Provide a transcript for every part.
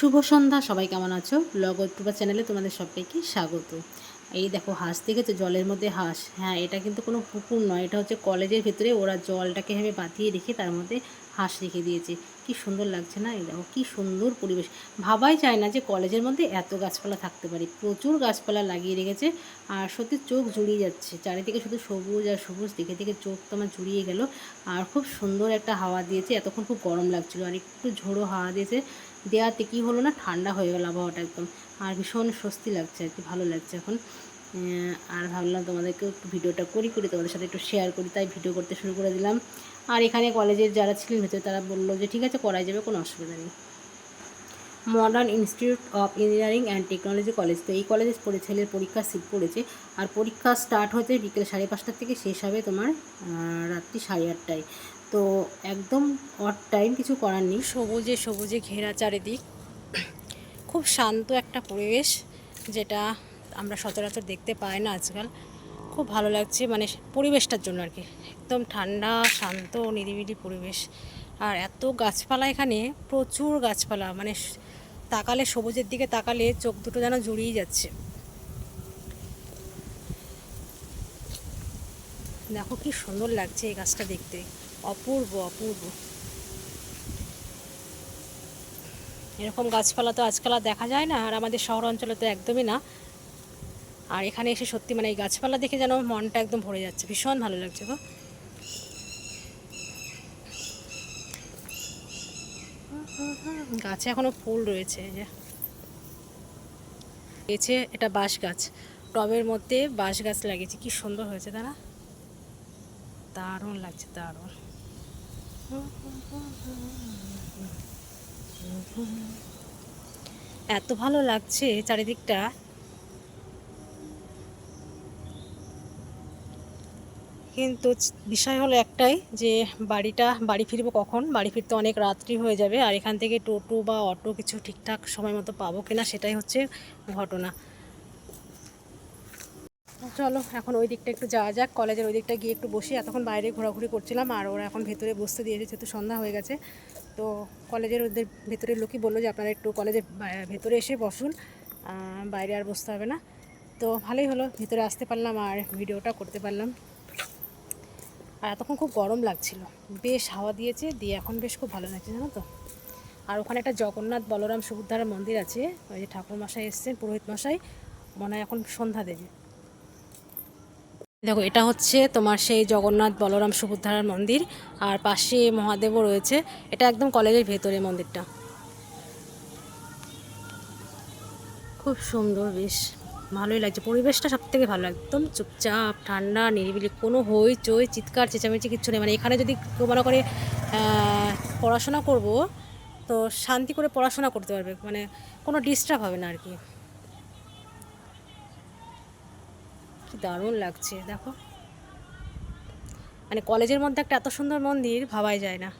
শুভ সন্ধ্যা, সবাই কেমন আছো? ব্লগ অক্টোবর চ্যানেলে তোমাদের সবাইকে স্বাগত। এই দেখো, হাঁস দেখেছ? জলের মধ্যে হাঁস। হ্যাঁ এটা কিন্তু কোনো পুকুর নয়, এটা হচ্ছে কলেজের ভিতরে ওরা জলটাকে ভেবে বাঁধিয়ে রেখে তার মধ্যে হাঁস রেখে দিয়েছে। কি সুন্দর লাগছে না? এই দেখো, কি সুন্দর পরিবেশ। ভাবাই যায় না যে কলেজের মধ্যে এত গাছপালা থাকতে পারে। প্রচুর গাছপালা লাগিয়ে রেখেছে আর সত্যি চোখ জুড়িয়ে যাচ্ছে। চারিদিকে শুধু সবুজ আর সবুজ, দেখে দেখে চোখ তো আমার জুড়িয়ে গেল। আর খুব সুন্দর একটা হাওয়া দিয়েছে। এতক্ষণ খুব গরম লাগছিল আর একটু ঝোড়ো হাওয়া দিয়েছে। দেওয়াতে কী হলো না, ঠান্ডা হয়ে গেল আবহাওয়াটা একদম। আর ভীষণ স্বস্তি লাগছে আর কি, ভালো লাগছে এখন। আর ভাবলাম তোমাদেরকে একটু ভিডিওটা করি করি, তোমাদের সাথে একটু শেয়ার করি, তাই ভিডিও করতে শুরু করে দিলাম। আর এখানে কলেজের যারা ছিলেন, ভেতরে তারা বলল যে, ঠিক আছে, করাই যাবে, কোনো অসুবিধা নেই। Modern Institute of Engineering and Technology college তো এই কলেজে পড়ে ছেলের পরীক্ষা সিট পড়েছে। আর পরীক্ষা স্টার্ট হচ্ছে বিকেল সাড়ে পাঁচটার থেকে শেষ হবে তোমার রাত্রি সাড়ে আটটায়। তো একদম অট টাইম কিছু করার নেই। সবুজে সবুজে ঘেরা চারিদিক। খুব শান্ত একটা পরিবেশ যেটা আমরা সচরাচর দেখতে পাই না আজকাল। খুব ভালো লাগছে মানে পরিবেশটার জন্য আর কি। একদম ঠান্ডা, শান্ত, নিরিবিলি পরিবেশ। আর এত গাছপালা এখানে, প্রচুর গাছপালা। মানে তাকালে, সবুজের দিকে তাকালে চোখ দুটো যেন জুড়িয়ে যাচ্ছে। দেখো কি সুন্দর লাগছে এই গাছটা দেখতে। অপূর্ব অপূর্ব। এরকম গাছপালা তো আজকাল দেখা যায় না, আর আমাদের শহর অঞ্চলে তো একদমই না। আর এখানে এসে সত্যি মানে এই গাছপালা দেখে যেন মনটা একদম ভরে যাচ্ছে। ভীষণ ভালো লাগছে গো। গাছে এখনও ফুল রয়েছে যে। এছে এটা বাঁশ গাছ। টবের মধ্যে বাঁশ গাছ লাগিয়েছে। কি সুন্দর হয়েছে তারা দারুণ লাগছে, দারুণ। এত ভালো লাগছে চারিদিকটা। কিন্তু বিষয় হলো একটাই যে বাড়িটা, বাড়ি ফিরবো কখন? বাড়ি ফিরতে অনেক রাত্রি হয়ে যাবে আর এখান থেকে টোটো বা অটো কিছু ঠিকঠাক সময় মতো পাবো কিনা সেটাই হচ্ছে ঘটনা। চলো, এখন ওই দিকটা একটু যাওয়া যাক। কলেজের ওই দিকটা গিয়ে একটু বসি। এতক্ষণ বাইরে ঘোরাঘুরি করছিলাম আর ওরা এখন ভেতরে বসতে দিয়েছে, যেহেতু সন্ধ্যা হয়ে গেছে। তো কলেজের ওদের ভেতরের লোকই বলল যে, আপনারা একটু কলেজের ভেতরে এসে বসুন। বাইরে আর বসতে হবে না। তো ভালোই হলো, ভেতরে আসতে পারলাম আর ভিডিওটা করতে পারলাম। আর এতক্ষণ খুব গরম লাগছিল। বেশ হাওয়া দিয়েছে, দিয়ে এখন বেশ খুব ভালো লাগছে, জানো তো? আর ওখানে একটা জগন্নাথ বলরাম সুভদ্রার মন্দির আছে। ওই যে ঠাকুর মশাই এসছেন, পুরোহিত মশাই। মনে হয় এখন সন্ধ্যা দেবে। দেখো, এটা হচ্ছে তোমার সেই জগন্নাথ বলরাম সুভদ্রার মন্দির, আর পাশে মহাদেবও রয়েছে। এটা একদম কলেজের ভেতরে মন্দিরটা। খুব সুন্দর বেশ, ভালোই লাগছে। পরিবেশটা সব থেকে ভালো, একদম চুপচাপ, ঠান্ডা, নিরিবিলি, কোনো হই চই চিৎকার, চেঁচামেচি কিচ্ছু নেই। মানে এখানে যদি কেউ মনে করে পড়াশোনা করব, তো শান্তি করে পড়াশোনা করতে পারবে। মানে কোনো ডিস্টার্ব হবে না আর কি কি। দারুণ লাগছে, দেখো। মানে কলেজের মধ্যে একটা এত সুন্দর মন্দির ভাবাই যায় না।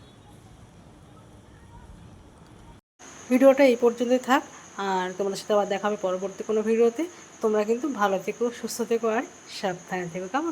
ভিডিওটা এই পর্যন্তই থাক, আর তোমাদের সাথে আবার দেখাবে পরবর্তী কোনো ভিডিওতে। তোমরা কিন্তু ভালো থেকো, সুস্থ থেকো, আর সাবধানে থেকো। কেমন